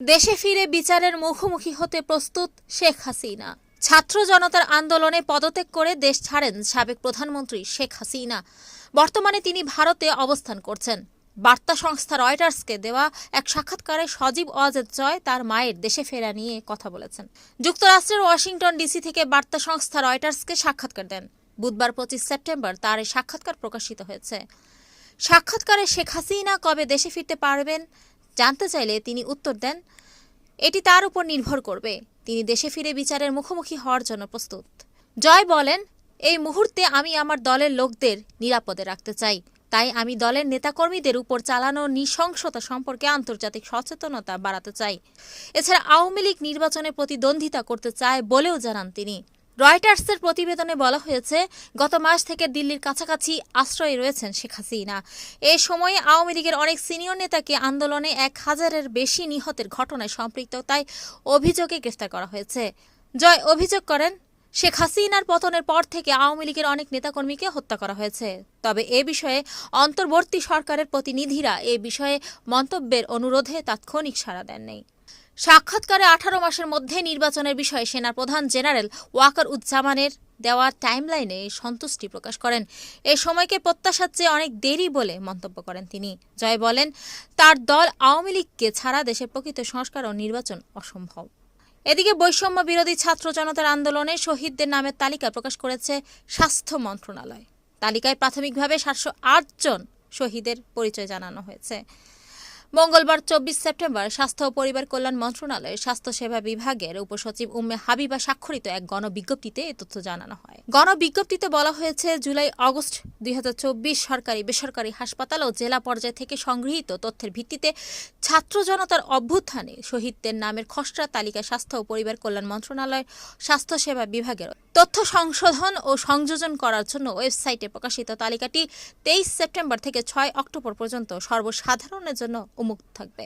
দেশে ফিরে বিচারের মুখোমুখি হতে প্রস্তুত শেখ হাসিনা। ছাত্র জনতার আন্দোলনে পদত্যাগ করে দেশ ছাড়েন সাবেক প্রধানমন্ত্রী শেখ হাসিনা। বর্তমানে তিনি ভারতে অবস্থান করছেন। বার্তা সংস্থা রয়টার্সকে দেওয়া এক সাক্ষাৎকারে সজীব ওয়াজেদ জয় তার মায়ের দেশে ফেরা নিয়ে কথা বলেছেন। যুক্তরাষ্ট্রের ওয়াশিংটন ডিসি থেকে বার্তা সংস্থা রয়টার্সকে সাক্ষাৎকার দেন। বুধবার পঁচিশ সেপ্টেম্বর তার এই সাক্ষাৎকার প্রকাশিত হয়েছে। সাক্ষাৎকারে শেখ হাসিনা কবে দেশে ফিরতে পারবেন জানতে চাইলে তিনি উত্তর দেন, এটি তার উপর নির্ভর করবে। তিনি দেশে ফিরে বিচারের মুখোমুখি হওয়ার জন্য প্রস্তুত। জয় বলেন, এই মুহূর্তে আমি আমার দলের লোকদের নিরাপদে রাখতে চাই। তাই আমি দলের নেতাকর্মীদের উপর চালানো নৃশংসতা সম্পর্কে আন্তর্জাতিক সচেতনতা বাড়াতে চাই। এছাড়া আওয়ামী লীগ নির্বাচনে প্রতিদ্বন্দ্বিতা করতে চায় বলেও জানান তিনি। রয়টার্সের প্রতিবেদনে বলা হয়েছে, গত মাস থেকে দিল্লির কাছাকাছি আশ্রয়ে রয়েছেন শেখ হাসিনা। এ সময়ে আওয়ামী লীগের অনেক সিনিয়র নেতাকে আন্দোলনে এক হাজারের বেশি নিহতের ঘটনায় সম্পৃক্ততায় অভিযোগে গ্রেফতার করা হয়েছে। জয় অভিযোগ করেন, শেখ হাসিনার পতনের পর থেকে আওয়ামী লীগের অনেক নেতাকর্মীকে হত্যা করা হয়েছে। তবে এ বিষয়ে অন্তর্বর্তী সরকারের প্রতিনিধিরা এ বিষয়ে মন্তব্যের অনুরোধে তাৎক্ষণিক সাড়া দেননি। সাক্ষাৎকারে আঠারো মাসের মধ্যে নির্বাচনের বিষয়ে সেনা প্রধান জেনারেল ওয়াকার উজ্জামানের দেওয়া টাইমলাইনে সন্তুষ্টি প্রকাশ করেন। এ সময়কে প্রত্যাশার চেয়ে অনেক দেরি বলে মন্তব্য করেন তিনি। জয় বলেন, তার দল আওয়ামী লীগকে ছাড়া দেশের প্রকৃত সংস্কার ও নির্বাচন অসম্ভব। এদিকে বৈষম্য বিরোধী ছাত্র জনতার আন্দোলনে শহীদদের নামের তালিকা প্রকাশ করেছে স্বাস্থ্য মন্ত্রণালয়। তালিকায় প্রাথমিকভাবে সাতশো আট জন শহীদের পরিচয় জানানো হয়েছে। মঙ্গলবার চব্বিশ সেপ্টেম্বর স্বাস্থ্য ও পরিবার কল্যাণ মন্ত্রণালয়ের স্বাস্থ্যসেবা বিভাগের উপসচিব উম্মে হাবিবা স্বাক্ষরিত এক গণবিজ্ঞপ্তিতে এ তথ্য জানানো হয়। গণবিজ্ঞপ্তিতে বলা হয়েছে, জুলাই আগস্ট দুই হাজার চব্বিশ সরকারি, বেসরকারি হাসপাতাল ও জেলা পর্যায় থেকে সংগৃহীত তথ্যের ভিত্তিতে ছাত্র জনতার অভ্যুত্থানে শহীদদের নামের খসড়া তালিকা স্বাস্থ্য ও পরিবার কল্যাণ মন্ত্রণালয়ের স্বাস্থ্যসেবা বিভাগের তথ্য সংশোধন ও সংযোজন করার জন্য ওয়েবসাইটে প্রকাশিত তালিকাটি তেইশ সেপ্টেম্বর থেকে ছয় অক্টোবর পর্যন্ত সর্বসাধারণের জন্য উন্মুক্ত থাকবে।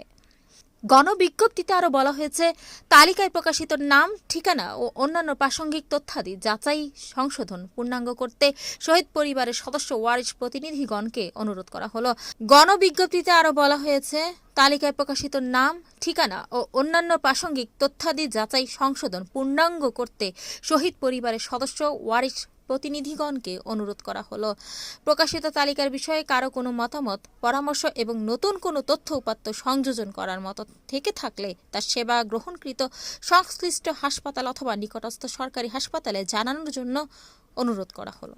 গণবিজ্ঞপ্তিতে আরও বলা হয়েছে, তালিকায় প্রকাশিত নাম, ঠিকানা ও অন্যান্য প্রাসঙ্গিক তথ্যাদি যাচাই, সংশোধন, পূর্ণাঙ্গ করতে শহীদ পরিবারের সদস্য ওয়ারিশ প্রতিনিধিগণকে অনুরোধ করা হলো। গণবিজ্ঞপ্তিতে আরও বলা হয়েছে, তালিকায় প্রকাশিত নাম, ঠিকানা ও অন্যান্য প্রাসঙ্গিক তথ্যাদি যাচাই, সংশোধন, পূর্ণাঙ্গ করতে শহীদ পরিবারের সদস্য ওয়ারিশ প্রতিনিধিগণকে অনুরোধ করা হলো। প্রকাশিত তালিকার বিষয়ে কারও কোনো মতামত, পরামর্শ এবং নতুন কোনো তথ্য উপাত্ত সংযোজন করার মতো থেকে থাকলে তার সেবা গ্রহণকৃত সংশ্লিষ্ট হাসপাতাল অথবা নিকটস্থ সরকারি হাসপাতালে জানানোর জন্য অনুরোধ করা হলো।